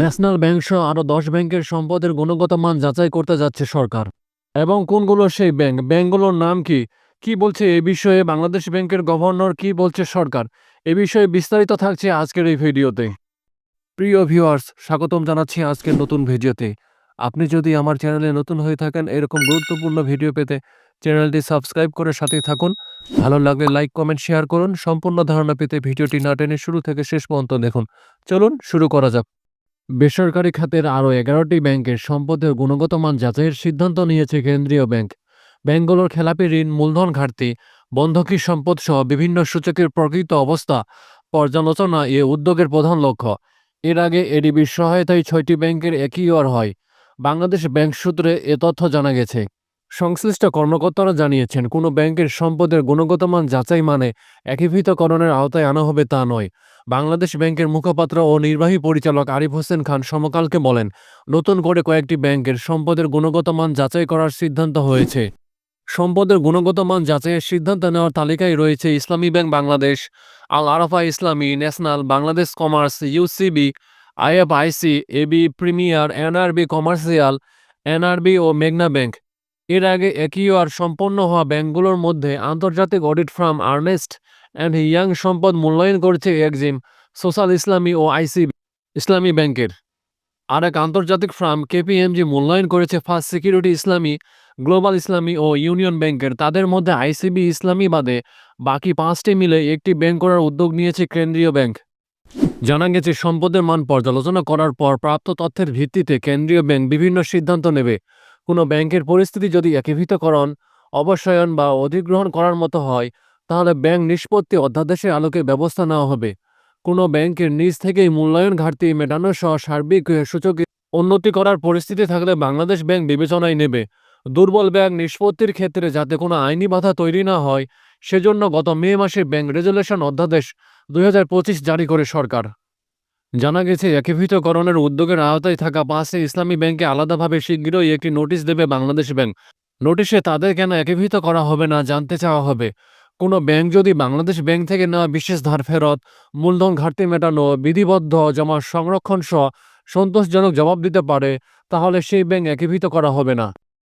National bank সহ আরও দশ ব্যাংকের সম্পদের গুণগত মান যাচাই করতে যাচ্ছে সরকার। এবং কোনগুলো সেই ব্যাংক? ব্যাংকগুলোর নাম কি? কি বলছে এ বিষয়ে? বাংলাদেশ ব্যাংকের গভর্নর কি বলছে সরকার? এ বিষয়ে বিস্তারিত থাকছে আজকের এই ভিডিওতে। প্রিয় ভিউয়ার্স, স্বাগতম জানাচ্ছি আজকের নতুন ভিডিওতে। আপনি যদি আমার চ্যানেলে নতুন হয়ে থাকেন, এরকম গুরুত্বপূর্ণ ভিডিও পেতে চ্যানেলটি সাবস্ক্রাইব করে সাথে থাকুন। ভালো লাগলে লাইক, কমেন্ট, শেয়ার করুন। সম্পূর্ণ ধারণা পেতে ভিডিওটি না টেনে শুরু থেকে শেষ পর্যন্ত দেখুন। চলুন শুরু করা যাক। বেসরকারি খাতের আরও এগারোটি ব্যাংকের সম্পদের গুণগত মান যাচাইয়ের সিদ্ধান্ত নিয়েছে কেন্দ্রীয় ব্যাংক। ব্যাংকগুলোর খেলাপি ঋণ, মূলধন ঘাটতি, বন্ধকি সম্পদ সহ বিভিন্ন সূচকের প্রকৃত অবস্থা পর্যালোচনা এ উদ্যোগের প্রধান লক্ষ্য। এর আগে এডিবির সহায়তায় ছয়টি ব্যাংকের একই ওয়ার হয়। বাংলাদেশ ব্যাংক সূত্রে এ তথ্য জানা গেছে। সংশ্লিষ্ট কর্মকর্তারা জানিয়েছেন, কোনো ব্যাংকের সম্পদের গুণগত মান যাচাই মানে একীভূতকরণের আওতায় আনা হবে তা নয়। বাংলাদেশ ব্যাংকের মুখপাত্র ও নির্বাহী পরিচালক আরিফ হোসেন খান সমকালকে বলেন, নতুন করে কয়েকটি ব্যাংকের সম্পদের গুণগত মান যাচাই করার সিদ্ধান্ত হয়েছে। সম্পদের গুণগত মান যাচাইয়ের সিদ্ধান্ত নেওয়ার তালিকায় রয়েছে ইসলামী bank Bangladesh Al Arafah Islami, national Bangladesh commerce UCB IFIC AB premier NRB commercial NRB ও মেঘনা ব্যাংক। এর আগে একইওয়ার সম্পন্ন হওয়া ব্যাংকগুলোর মধ্যে আন্তর্জাতিক audit firm Ernst and Young সম্পদ মূল্যায়ন করেছে একজিম সোশ্যাল ইসলামী ও আইসি ইসলামী ব্যাংকের আরেক আন্তর্জাতিক ফার্ম কেপিএমজি মূল্যায়ন করেছে ফার্স্ট সিকিউরিটি ইসলামী গ্লোবাল ইসলামী ও ইউনিয়ন ব্যাংকের তাদের মধ্যে আইসিবি ইসলামী বাদে বাকি পাঁচটি মিলে একটি ব্যাংক করার উদ্যোগ নিয়েছে কেন্দ্রীয় ব্যাংক জানা গেছে, সম্পদের মান পর্যালোচনা করার পর প্রাপ্ত তথ্যের ভিত্তিতে কেন্দ্রীয় ব্যাংক বিভিন্ন সিদ্ধান্ত নেবে। কোনো ব্যাংকের পরিস্থিতি যদি একীভূতকরণ, অবসায়ন বা অধিগ্রহণ করার মতো হয় তাহলে ব্যাংক নিষ্পত্তি অধ্যাদেশের আলোকে ব্যবস্থা নেওয়া হবে। কোনো ব্যাংকের নিজ থেকেই মূল্যায়ন ঘাটতি মেটানো সহ সার্বিক সূচকে উন্নতি করার পরিস্থিতি থাকলে বাংলাদেশ ব্যাংক বিবেচনায় নেবে। দুর্বল ব্যাংক নিষ্পত্তির ক্ষেত্রে যাতে কোনো আইনি বাধা তৈরি না হয়, সেজন্য গত মে মাসে ব্যাংক রেজুলেশন অধ্যাদেশ দু হাজার পঁচিশ জারি করে সরকার। জানা গেছে, একীভূতকরণের উদ্যোগের আওতায় থাকা পাঁচটি ইসলামী ব্যাংকে আলাদাভাবে শীঘ্রই একটি নোটিশ দেবে বাংলাদেশ ব্যাংক। নোটিশে তাদের কেন একীভূত করা হবে না জানতে চাওয়া হবে। কোনো ব্যাংক যদি বাংলাদেশ ব্যাংক থেকে নেওয়া বিশেষ ধার ফেরত, মূলধন ঘাটতি মেটানো বিধিবদ্ধ জমা সংরক্ষণ সহ সন্তোষজনক জবাব দিতে পারে, তাহলে সেই ব্যাংক একীভূত করা হবে না।